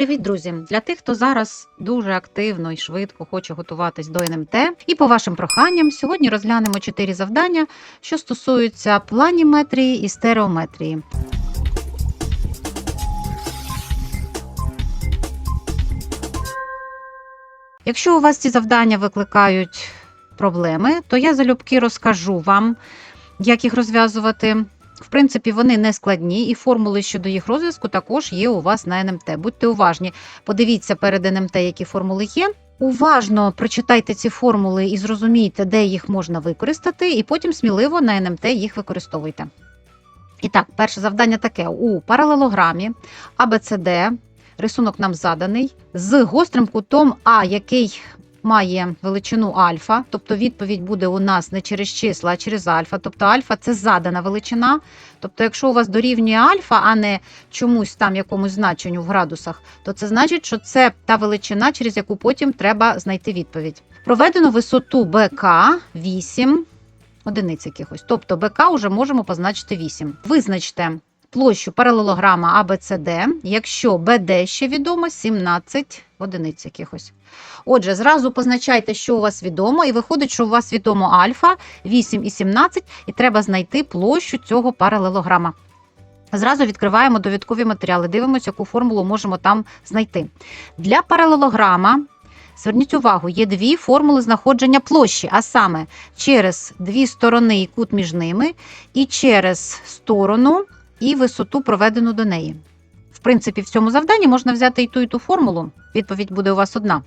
Привіт, друзі! Для тих, хто зараз дуже активно і швидко хоче готуватись до НМТ. І по вашим проханням, сьогодні розглянемо чотири завдання, що стосуються планіметрії і стереометрії. Якщо у вас ці завдання викликають проблеми, то я залюбки розкажу вам, як їх розв'язувати. В принципі, вони не складні, і формули щодо їх розв'язку також є у вас на НМТ. Будьте уважні, подивіться перед НМТ, які формули є. Уважно прочитайте ці формули і зрозумійте, де їх можна використати, і потім сміливо на НМТ їх використовуйте. І так, перше завдання таке: у паралелограмі ABCD рисунок нам заданий з гострим кутом А, який має величину альфа, тобто відповідь буде у нас не через числа, а через альфа. Тобто альфа це задана величина. Тобто, якщо у вас дорівнює альфа, а не чомусь там якомусь значенню в градусах, то це значить, що це та величина, через яку потім треба знайти відповідь. Проведено висоту БК 8 одиниць якихось. Тобто БК вже можемо позначити 8. Визначте площу паралелограма ABCD, якщо БД ще відомо 17 одиниць якихось. Отже, зразу позначайте, що у вас відомо, і виходить, що у вас відомо альфа 8 і 17, і треба знайти площу цього паралелограма. Зразу відкриваємо довідкові матеріали, дивимося, яку формулу можемо там знайти. Для паралелограма, зверніть увагу, є дві формули знаходження площі, а саме через дві сторони і кут між ними, і через сторону і висоту, проведену до неї. В принципі, в цьому завданні можна взяти і ту, і ту формулу. Відповідь буде у вас одна.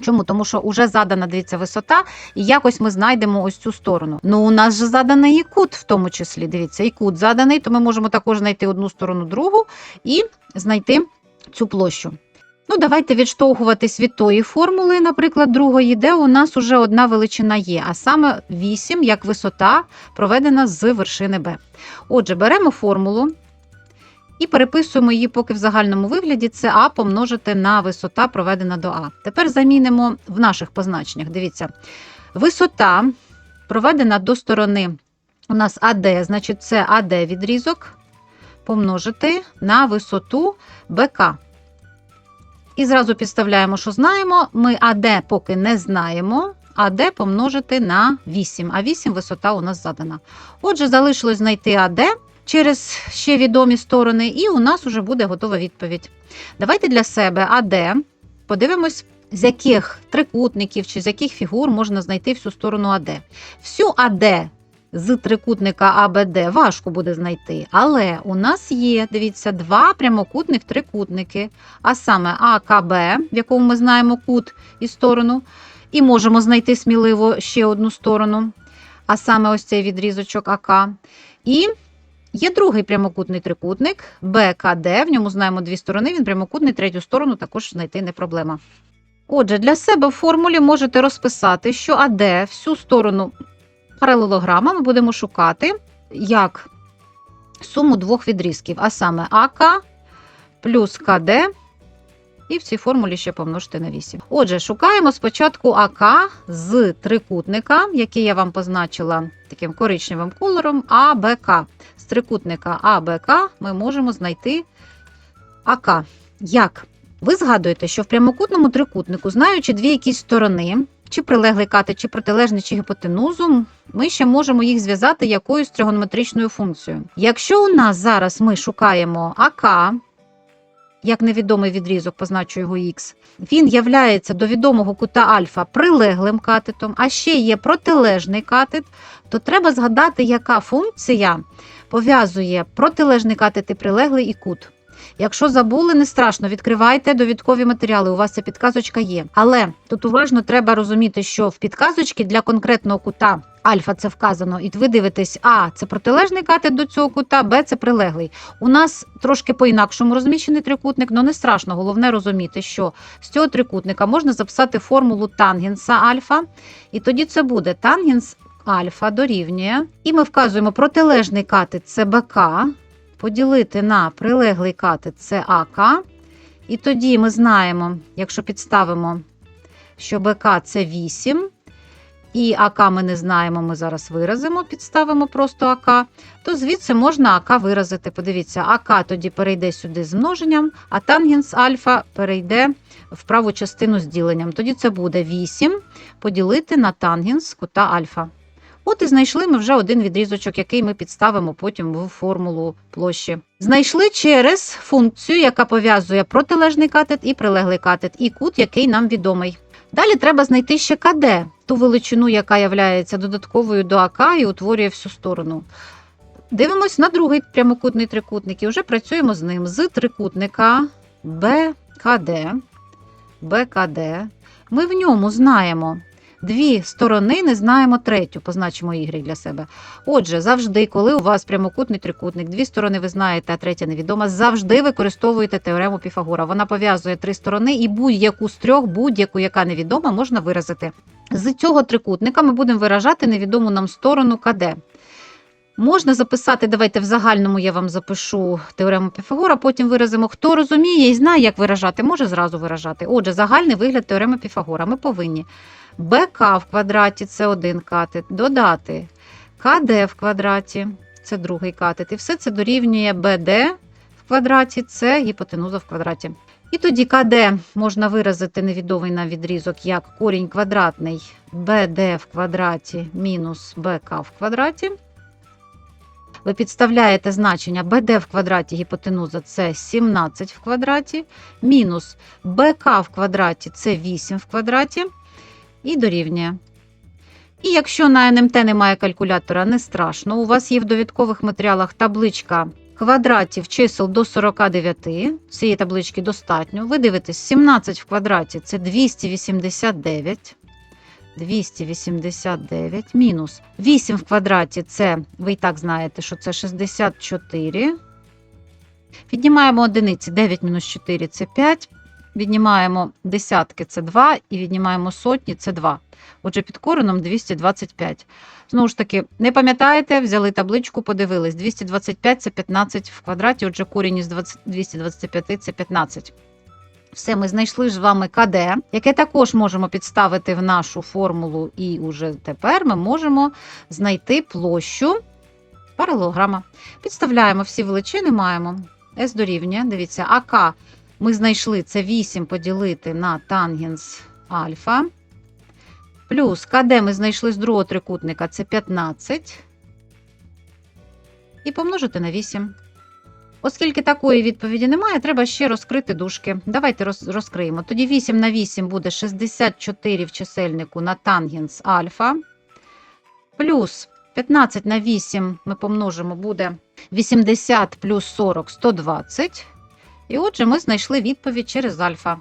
Чому? Тому що вже задана дивіться висота, і якось ми знайдемо ось цю сторону. Ну, у нас же заданий і кут, в тому числі. Дивіться, і кут заданий, то ми можемо також знайти одну сторону, другу і знайти цю площу. Ну, давайте відштовхуватись від тої формули, наприклад, другої, де у нас уже одна величина є, а саме 8 як висота, проведена з вершини Б. Отже, беремо формулу і переписуємо її поки в загальному вигляді. Це А помножити на висота, проведена до А. Тепер замінимо в наших позначеннях. Дивіться, висота проведена до сторони у нас АД, значить, це АД відрізок помножити на висоту БК. І зразу підставляємо, що знаємо. Ми АД поки не знаємо. АД помножити на 8, а 8 висота у нас задана. Отже, залишилось знайти АД через ще відомі сторони, і у нас вже буде готова відповідь. Давайте для себе АД подивимось, з яких трикутників чи з яких фігур можна знайти всю сторону АД. Всю АД з трикутника АБД важко буде знайти, але у нас є, дивіться, два прямокутних трикутники, а саме АКБ, в якому ми знаємо кут і сторону, і можемо знайти сміливо ще одну сторону, а саме ось цей відрізочок АК. І є другий прямокутний трикутник БКД, в ньому знаємо дві сторони, він прямокутний, третю сторону також знайти не проблема. Отже, для себе в формулі можете розписати, що АД всю сторону паралелограма ми будемо шукати як суму двох відрізків, а саме АК плюс КД, і в цій формулі ще помножити на 8. Отже, шукаємо спочатку АК з трикутника, який я вам позначила таким коричневим кольором, АБК. З трикутника АБК ми можемо знайти АК. Як? Ви згадуєте, що в прямокутному трикутнику, знаючи дві якісь сторони, чи прилеглий катет, чи протилежний, чи гіпотенузу, ми ще можемо їх зв'язати якоюсь тригонометричною функцією. Якщо у нас зараз ми шукаємо АК, як невідомий відрізок, позначу його Х, він являється до відомого кута альфа прилеглим катетом, а ще є протилежний катет, то треба згадати, яка функція пов'язує протилежний катет і прилеглий і кут. Якщо забули, не страшно, відкривайте довідкові матеріали, у вас ця підказочка є. Але тут уважно треба розуміти, що в підказочці для конкретного кута альфа це вказано, і ви дивитесь, А це протилежний катет до цього кута, Б це прилеглий. У нас трошки по-інакшому розміщений трикутник, але не страшно. Головне розуміти, що з цього трикутника можна записати формулу тангенса альфа, і тоді це буде тангенс альфа дорівнює. І ми вказуємо протилежний катет це БК поділити на прилеглий катет це АК. І тоді ми знаємо, якщо підставимо, що БК це 8, і АК ми не знаємо, ми зараз виразимо, підставимо просто АК, то звідси можна АК виразити. Подивіться, АК тоді перейде сюди з множенням, а тангенс альфа перейде в праву частину з діленням. Тоді це буде 8 поділити на тангенс кута альфа. От і знайшли ми вже один відрізочок, який ми підставимо потім в формулу площі. Знайшли через функцію, яка пов'язує протилежний катет і прилеглий катет, і кут, який нам відомий. Далі треба знайти ще КД, ту величину, яка є додатковою до АК і утворює всю сторону. Дивимось на другий прямокутний трикутник і вже працюємо з ним. З трикутника БКД. БКД. Ми в ньому знаємо дві сторони, не знаємо третю, позначимо Y для себе. Отже, завжди, коли у вас прямокутний трикутник, дві сторони ви знаєте, а третя невідома, завжди використовуєте теорему Піфагора. Вона пов'язує три сторони, і будь-яку з трьох, будь-яку, яка невідома, можна виразити. З цього трикутника ми будемо виражати невідому нам сторону КД. Можна записати, давайте в загальному я вам запишу теорему Піфагора, потім виразимо. Хто розуміє і знає, як виражати, може зразу виражати. Отже, загальний вигляд теореми Піфагора. Ми повинні БК в квадраті це один катет, додати КД в квадраті це другий катет. І все це дорівнює БД в квадраті, це гіпотенуза в квадраті. І тоді КД можна виразити невідомий нам відрізок як корінь квадратний БД в квадраті мінус БК в квадраті. Ви підставляєте значення BD в квадраті гіпотенуза це 17 в квадраті, мінус БК в квадраті це 8 в квадраті і дорівнює. І якщо на НМТ немає калькулятора, не страшно. У вас є в довідкових матеріалах табличка квадратів чисел до 49. Цієї таблички достатньо. Ви дивитесь, 17 в квадраті це 289. 289 мінус 8 в квадраті це, ви і так знаєте, що це 64. Віднімаємо одиниці 9 мінус 4 це 5. Віднімаємо десятки це 2, і віднімаємо сотні це 2. Отже, під кореном 225. Знову ж таки, не пам'ятаєте, взяли табличку, подивились. 225 це 15 в квадраті, отже, корінь із 20 225 це 15. Все, ми знайшли з вами КД, яке також можемо підставити в нашу формулу, і уже тепер ми можемо знайти площу паралелограма. Підставляємо всі величини, маємо S дорівнює. Дивіться, АК ми знайшли це 8 поділити на тангенс альфа. Плюс КД ми знайшли з другого трикутника це 15. І помножити на 8. Оскільки такої відповіді немає, треба ще розкрити дужки. Давайте роз, розкриємо. Тоді 8 на 8 буде 64 в чисельнику на тангенс альфа. Плюс 15 на 8 ми помножимо, буде 80 плюс 40 120. І отже, ми знайшли відповідь через альфа.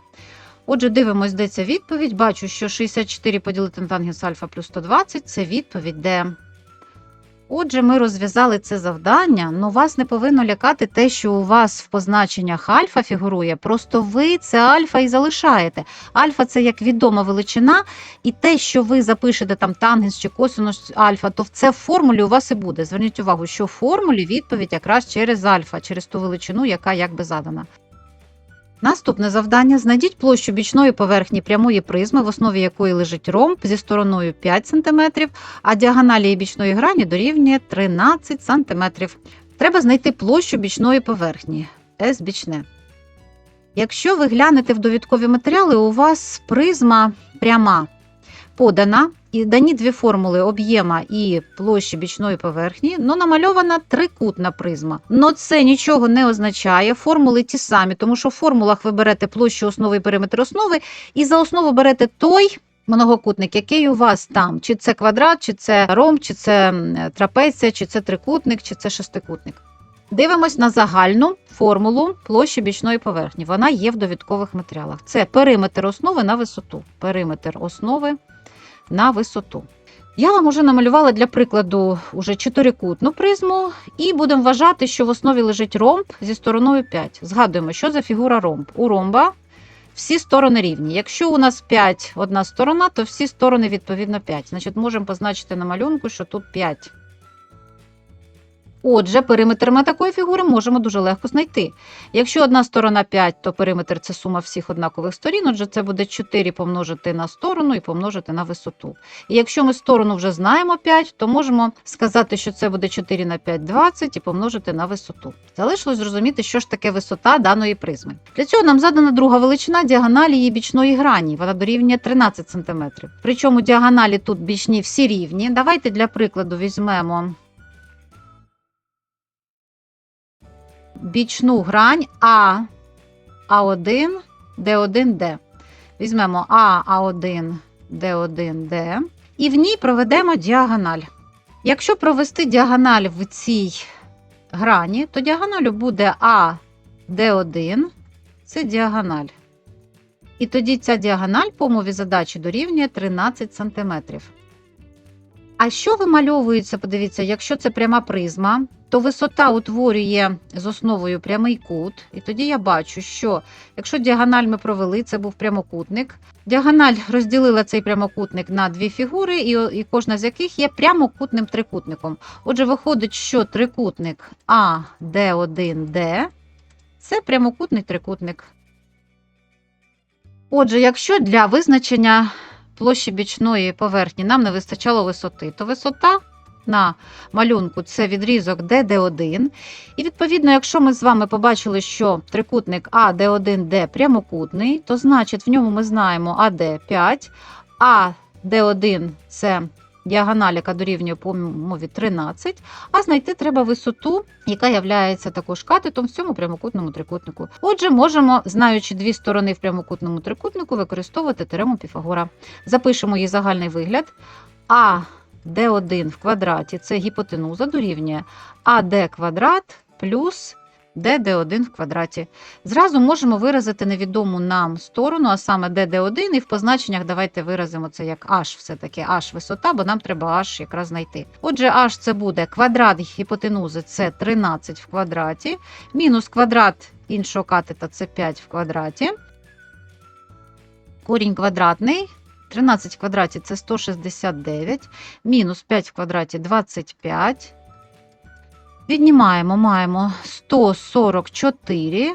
Отже, дивимось, де ця відповідь. Бачу, що 64 поділити на тангенс альфа плюс 120 це відповідь, де. Отже, ми розв'язали це завдання, але вас не повинно лякати те, що у вас в позначеннях альфа фігурує. Просто ви це альфа і залишаєте. Альфа це як відома величина, і те, що ви запишете там тангенс чи косинус альфа, то це в формулі у вас і буде. Зверніть увагу, що в формулі відповідь якраз через альфа, через ту величину, яка якби задана. Наступне завдання: знайдіть площу бічної поверхні прямої призми, в основі якої лежить ромб зі стороною 5 см, а діагоналі бічної грані дорівнює 13 см. Треба знайти площу бічної поверхні S бічне. Якщо ви глянете в довідкові матеріали, у вас призма пряма подана, і дані дві формули об'єма і площі бічної поверхні, но намальована трикутна призма. Но це нічого не означає. Формули ті самі, тому що в формулах ви берете площу основи і периметр основи, і за основу берете той. Многокутник, який у вас там, чи це квадрат, чи це ромб, чи це трапеція, чи це трикутник, чи це шестикутник. Дивимось на загальну формулу площі бічної поверхні. Вона є в довідкових матеріалах. Це периметр основи на висоту. Периметр основи на висоту. Я вам уже намалювала для прикладу уже чотирикутну призму, і будемо вважати, що в основі лежить ромб зі стороною 5. Згадуємо, що за фігура ромб. У ромба всі сторони рівні. Якщо у нас 5 одна сторона, то всі сторони відповідно 5. Значить, можемо позначити на малюнку, що тут 5. Отже, периметр ми такої фігури можемо дуже легко знайти. Якщо одна сторона 5, то периметр це сума всіх однакових сторін, отже, це буде 4 помножити на сторону і помножити на висоту. І якщо ми сторону вже знаємо 5, то можемо сказати, що це буде 4 на 5 – 20 і помножити на висоту. Залишилось зрозуміти, що ж таке висота даної призми. Для цього нам задана друга величина діагоналі її бічної грані. Вона дорівнює 13 см. Причому діагоналі тут бічні всі рівні. Давайте для прикладу візьмемо бічну грань А, А1, Д1, Д. Візьмемо А, А1, Д1, Д. І в ній проведемо діагональ. Якщо провести діагональ в цій грані, то діагоналю буде А, Д1, це діагональ. І тоді ця діагональ по умові задачі дорівнює 13 см. А що вимальовується, подивіться, якщо це пряма призма, то висота утворює з основою прямий кут. І тоді я бачу, що якщо діагональ ми провели, це був прямокутник. Діагональ розділила цей прямокутник на дві фігури, і, і кожна з яких є прямокутним трикутником. Отже, виходить, що трикутник А, Д1, Д це прямокутний трикутник. Отже, якщо для визначення площі бічної поверхні нам не вистачало висоти, то висота на малюнку це відрізок ДД1. І відповідно, якщо ми з вами побачили, що трикутник АД1Д прямокутний, то значить в ньому ми знаємо АД 5, а Д1 це діагональ, яка дорівнює по мові 13, а знайти треба висоту, яка є також катетом в цьому прямокутному трикутнику. Отже, можемо, знаючи дві сторони в прямокутному трикутнику, використовувати теорему Піфагора. Запишемо її загальний вигляд. А d1 в квадраті це гіпотенуза дорівнює АД квадрат плюс dd1 в квадраті. Зразу можемо виразити невідому нам сторону, а саме dd1, і в позначеннях давайте виразимо це як h, все-таки h висота, бо нам треба h якраз знайти. Отже, h це буде квадрат гіпотенузи це 13 в квадраті, мінус квадрат іншого катета це 5 в квадраті. Корінь квадратний 13 в квадраті це 169, мінус 5 в квадраті 25. Віднімаємо, маємо 144.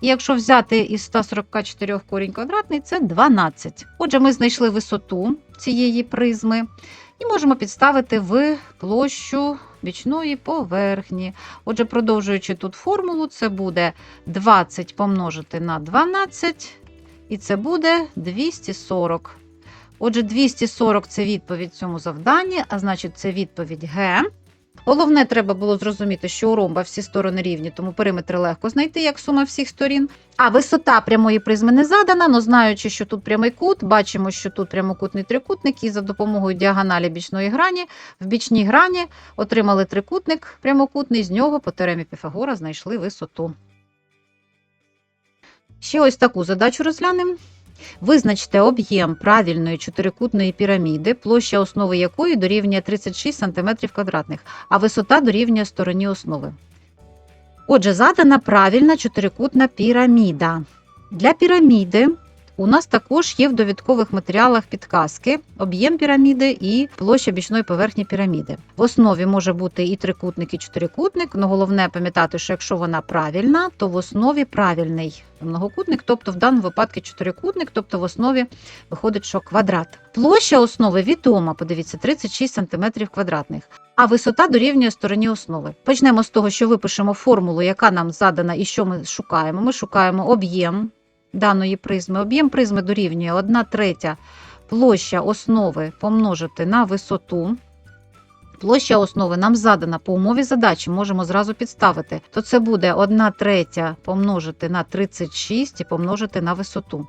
І якщо взяти із 144 корінь квадратний, це 12. Отже, ми знайшли висоту цієї призми і можемо підставити в площу бічної поверхні. Отже, продовжуючи тут формулу, це буде 20 помножити на 12. І це буде 240. Отже, 240 це відповідь цьому завданні, а значить, це відповідь Г. Головне, треба було зрозуміти, що у ромба всі сторони рівні, тому периметр легко знайти як сума всіх сторін. А висота прямої призми не задана, але знаючи, що тут прямий кут, бачимо, що тут прямокутний трикутник, і за допомогою діагоналі бічної грані в бічній грані отримали трикутник прямокутний, з нього по теоремі Піфагора знайшли висоту. Ще ось таку задачу розглянемо. Визначте об'єм правильної чотирикутної піраміди, площа основи якої дорівнює 36 см а висота дорівнює стороні основи. Отже, задана правильна чотирикутна піраміда. Для піраміди у нас також є в довідкових матеріалах підказки, об'єм піраміди і площа бічної поверхні піраміди. В основі може бути і трикутник, і чотирикутник, але головне пам'ятати, що якщо вона правильна, то в основі правильний многокутник, тобто в даному випадку чотирикутник, тобто в основі виходить, що квадрат. Площа основи відома, подивіться, 36 см квадратних. А висота дорівнює стороні основи. Почнемо з того, що випишемо формулу, яка нам задана і що ми шукаємо. Ми шукаємо об'єм даної призми. Об'єм призми дорівнює 1 третя площа основи помножити на висоту. Площа основи нам задана по умові задачі, можемо зразу підставити. То це буде 1 третя помножити на 36 і помножити на висоту.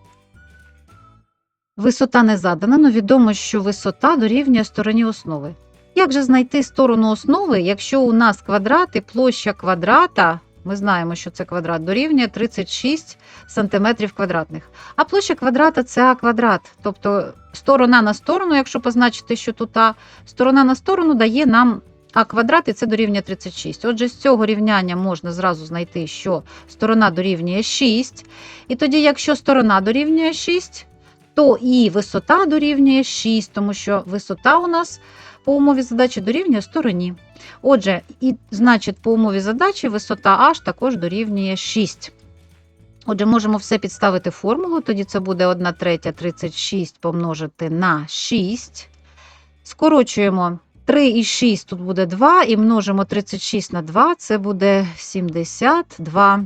Висота не задана, але відомо, що висота дорівнює стороні основи. Як же знайти сторону основи, якщо у нас квадрат і площа квадрата ми знаємо, що це квадрат дорівнює 36 см квадратних. А площа квадрата це А квадрат. Тобто сторона на сторону, якщо позначити, що тут А, сторона на сторону дає нам А квадрат, і це дорівнює 36. Отже, з цього рівняння можна зразу знайти, що сторона дорівнює 6. І тоді, якщо сторона дорівнює 6, то і висота дорівнює 6, тому що висота у нас по умові задачі дорівнює стороні. Отже, і значить, по умові задачі висота h також дорівнює 6. Отже, можемо все підставити формулу, тоді це буде 1 третя 36 помножити на 6. Скорочуємо 3 і 6, тут буде 2, і множимо 36 на 2, це буде 72.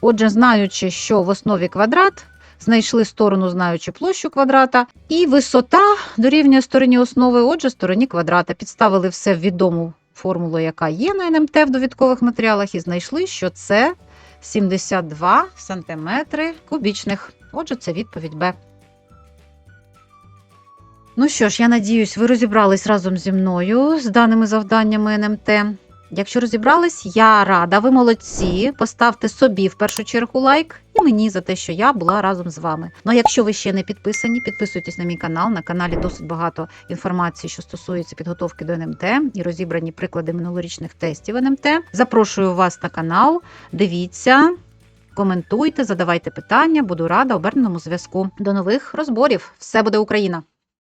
Отже, знаючи, що в основі квадрат, знайшли сторону, знаючи площу квадрата, і висота дорівнює стороні основи, отже, стороні квадрата. Підставили все в відому формулу, яка є на НМТ в довідкових матеріалах, і знайшли, що це 72 сантиметри кубічних. Отже, це відповідь Б. Ну що ж, я надіюсь, ви розібрались разом зі мною з даними завданнями НМТ. Якщо розібрались, я рада, ви молодці. Поставте собі в першу чергу лайк мені за те, що я була разом з вами. Ну а якщо ви ще не підписані, підписуйтесь на мій канал. На каналі досить багато інформації, що стосується підготовки до НМТ і розібрані приклади минулорічних тестів НМТ. Запрошую вас на канал. Дивіться, коментуйте, задавайте питання. Буду рада оберненому зв'язку. До нових розборів. Все буде Україна!